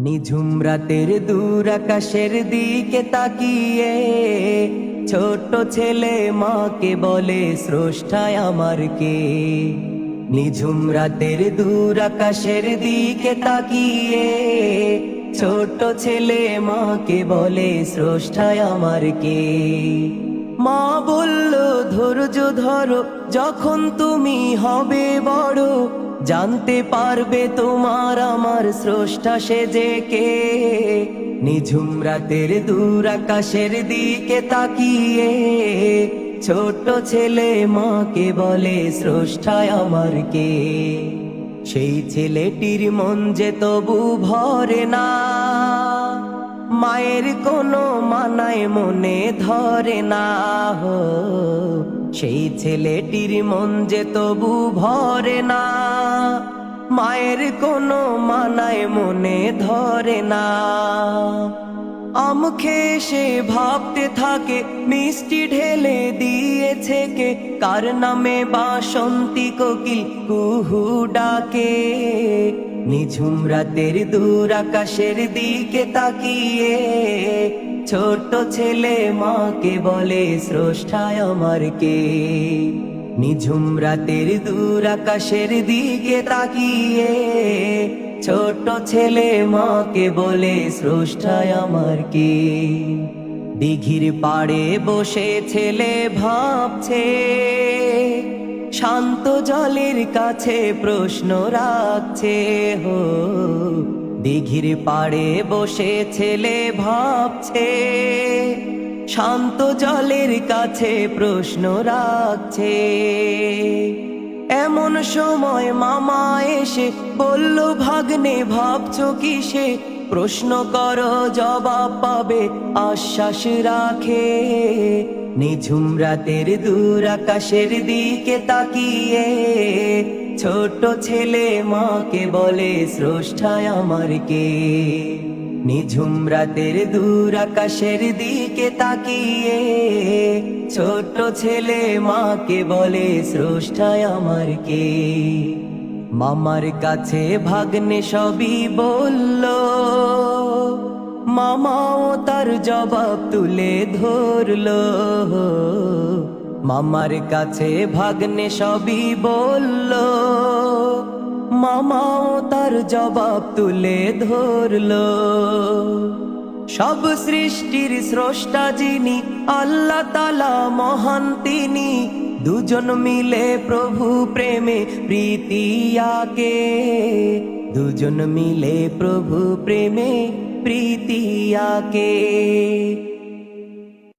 নিঝুম রাতের দূর আকাশের দিকে তাকিয়ে ছোট ছেলে মাকে বলে, স্রষ্টায় আমার কে? নিঝুম রাতের দূর আকাশের দিকে তাকিয়ে ছোট ছেলে মাকে বলে, স্রষ্টায় আমার কে? মা বলল, ধৈর্য ধরো, যখন তুমি হবে বড় জানতে পারবে তোমার আমার স্রষ্টা সে যে কে। নিঝুম রাতের দূর আকাশের দিকে তাকিয়ে ছোট ছেলে মাকে বলে, স্রষ্টায় আমার কে? সেই ছেলেটির মন যে তবু ভরে না। মায়ের কোনো মানায় মনে ধরে না। সেই ছেলেটির মন যে তবু ভরে না। মায়ের কোনো মানায় মনে ধরে না। আম খেয়ে সে ভাবতে থাকে, মিষ্টি ঢেলে দিয়েছে কে? কার নামে বাসন্তী কোকিল কুহু ডাকে? নিঝুম রাতের দূর আকাশের দিকে তাকিয়ে ছোট ছেলে মাকে বলে, স্রষ্টায় আমার কে? নিঝুম রাতের দূর আকাশের দিকে তাকিয়ে ছোট ছেলে মাকে বলে, স্রষ্টায় আমার কে? দিঘির পাড়ে বসে ছেলে ভাবছে, শান্ত জলের কাছে প্রশ্ন রাখছে হো। দিঘির পাড়ে বসে ছেলে ভাবছে শান্ত জলের কাছে প্রশ্ন রাখছে। এমন সময় মামা এসে বলল, ভাগ্নে, ভাবছ কিসে প্রশ্ন কর, জবাব পাবে, আশ্বাস রাখে। নিঝুম রাতের দূর আকাশের দিকে তাকিয়ে ছোট ছেলে মাকে বলে, স্রষ্টায় আমার কে? নিঝুম রাতের দূর আকাশের দিকে তাকিয়ে ছোট ছেলে মাকে বলে, স্রষ্টায় আমার কে? মামার কাছে ভাগ্নে সবই বলল, মামাও তার জবাব তুলে ধরলো। মামার কাছে ভাগ্নে সবই বলল মামাও তার জবাব তুলে ধরলো। সব সৃষ্টির স্রষ্টা যিনি, আল্লাহ তালা মহান তিনি। দুজন মিলে প্রভু প্রেমে প্রীতিয়াকে দুজন মিলে প্রভু প্রেমে প্রীতিয়াকে